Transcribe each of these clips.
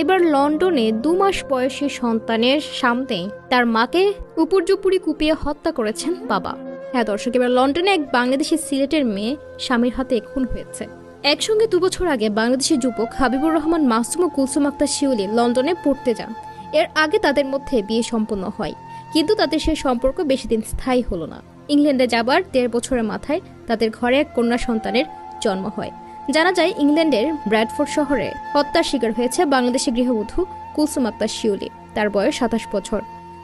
এবার লন্ডনে দু মাস বয়সী সন্তানের সামনে তার মাকে উপর্যুপুরি কুপিয়ে হত্যা করেছেন বাবা। হ্যাঁ দর্শক, এবার লন্ডনে এক বাংলাদেশি সিলেটের মেয়ে স্বামীর হাতে খুন হয়েছে। একসঙ্গে দু বছর আগে বাংলাদেশি যুবক হাবিবুর রহমান, মাসুম ও কুলসুম আক্তার শিউলি লন্ডনে পড়তে যান। এর আগে তাদের মধ্যে বিয়ে সম্পন্ন হয়, কিন্তু তাদের সেই সম্পর্ক বেশি দিন স্থায়ী হলো না। ইংল্যান্ডে যাবার দেড় বছরের মাথায় তাদের ঘরে এক কন্যা সন্তানের জন্ম হয়। জানা যায়, ইংল্যান্ডের ব্র্যাডফোর্ড শহরে হত্যার শিকার হয়েছে বাংলাদেশি গৃহবধূ কুলসুম আক্তার শিউলি। তার বয়স সাতাশ বছর।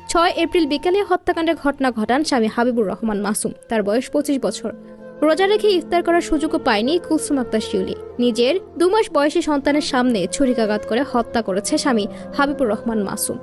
ছয় এপ্রিল বিকেলে হত্যাকাণ্ডের ঘটনা ঘটান স্বামী হাবিবুর রহমান মাসুম। তার বয়স পঁচিশ বছর। রোজা রেখে ইফতার করার সুযোগও পায়নি কুলসুম আক্তার শিউলি। নিজের দু মাস বয়সী সন্তানের সামনে ছুরিকাঘাত করে হত্যা করেছে স্বামী হাবিবুর রহমান মাসুম।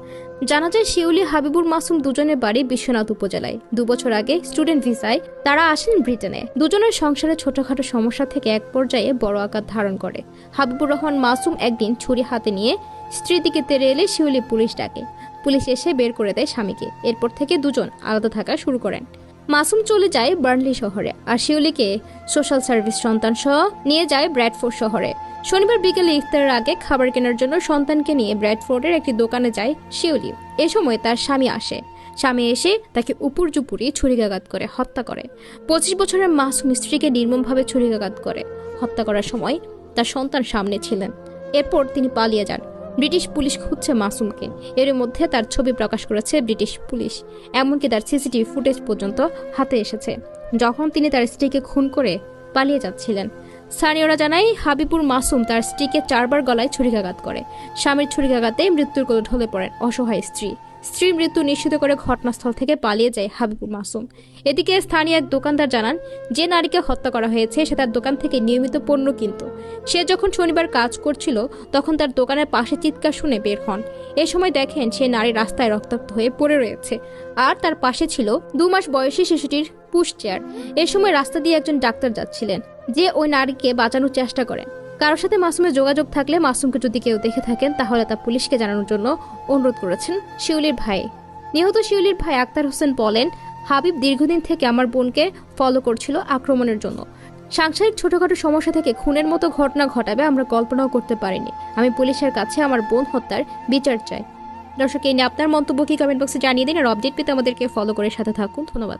জানা যায় শিউলি, হাবিবুর মাসুম দুজনের বাড়ি বিশ্বনাথ উপজেলায়। দু বছর আগে স্টুডেন্ট ভিসায় তারা আসেন ব্রিটেনে। দুজনের সংসারে ছোটখাটো সমস্যা থেকে এক পর্যায়ে বড় আকার ধারণ করে। হাবিবুর রহমান মাসুম একদিন ছুরি হাতে নিয়ে স্ত্রীর দিকে তেড়ে এলে শিউলি পুলিশ ডাকে। পুলিশ এসে বের করে দেয় স্বামীকে। এরপর থেকে দুজন আলাদা থাকা শুরু করেন। মাসুম চলে যায় বার্নলি শহরে আর শিউলিকে সোশ্যাল সার্ভিস সন্তান সহ নিয়ে যায় ব্র্যাডফোর্ড শহরে। শনিবার বিকেলে ইফতারের আগে খাবার কেনার জন্য সন্তানকে নিয়ে ব্র্যাডফোর্ডের একটি দোকানে যায় শিউলি। এ সময় তার স্বামী আসে। স্বামী এসে তাকে উপর্যুপুরি ছুরিকাঘাত করে, হত্যা করে। পঁচিশ বছরের মাসুম স্ত্রীকে নির্মমভাবে ছুরিকাঘাত করে। হত্যা করার সময় তার সন্তান সামনে ছিলেন। এরপর তিনি পালিয়ে যান। ব্রিটিশ পুলিশ খুঁজছে মাসুমকে। এর মধ্যে তার ছবি প্রকাশ করেছে ব্রিটিশ পুলিশ। এমনকি তার সিসিটিভি ফুটেজ পর্যন্ত হাতে এসেছে। যখন তিনি তার স্ত্রীকে খুন করে পালিয়ে যাচ্ছিলেন, স্থানীয়রা জানায়, হাবিবুর মাসুম তার স্ত্রীকে চারবার গলায় ছুরিকাঘাত করে। স্বামীর ছুরিকাঘাতে মৃত্যুর কোলে ঢলে পড়েন অসহায় স্ত্রী। স্ত্রীর মৃত্যু নিশ্চিত করে ঘটনাস্থল থেকে পালিয়ে যায় হাবিবুর মাসুম। এদিকে স্থানীয় এক দোকানদার জানান, যে নারীকে হত্যা করা হয়েছে, সে তার দোকান থেকে নিয়মিত পণ্য কিনত। সে যখন শনিবার কাজ করছিল, তখন তার দোকানের পাশে চিৎকার শুনে বের হন। এ সময় দেখেন সে নারী রাস্তায় রক্তাক্ত হয়ে পড়ে রয়েছে। আর তার পাশে ছিল দু মাস বয়সী শিশুটির পুশ চেয়ার। এ সময় রাস্তা দিয়ে একজন ডাক্তার যাচ্ছিলেন, যে ওই নারীকে বাঁচানোর চেষ্টা করেন। কারোর সাথে মাসুমের যোগাযোগ থাকলে মাসুমকে যদি কেউ দেখে থাকেন, তাহলে তা পুলিশকে জানানোর জন্য অনুরোধ করেছেন শিউলির ভাই। নিহত শিউলির ভাই আক্তার হোসেন বলেন, হাবিব দীর্ঘদিন থেকে আমার বোনকে ফলো করছিল আক্রমণের জন্য। সাংসারিক ছোটখাটো সমস্যা থেকে খুনের মতো ঘটনা ঘটাবে আমরা কল্পনাও করতে পারিনি। আমি পুলিশের কাছে আমার বোন হত্যার বিচার চাই। দর্শক, এই নিয়ে আপনার মন্তব্য কি কমেন্ট বক্সে জানিয়ে দিন, আর আপডেট পেতে আমাদেরকে ফলো করে সাথে থাকুন। ধন্যবাদ।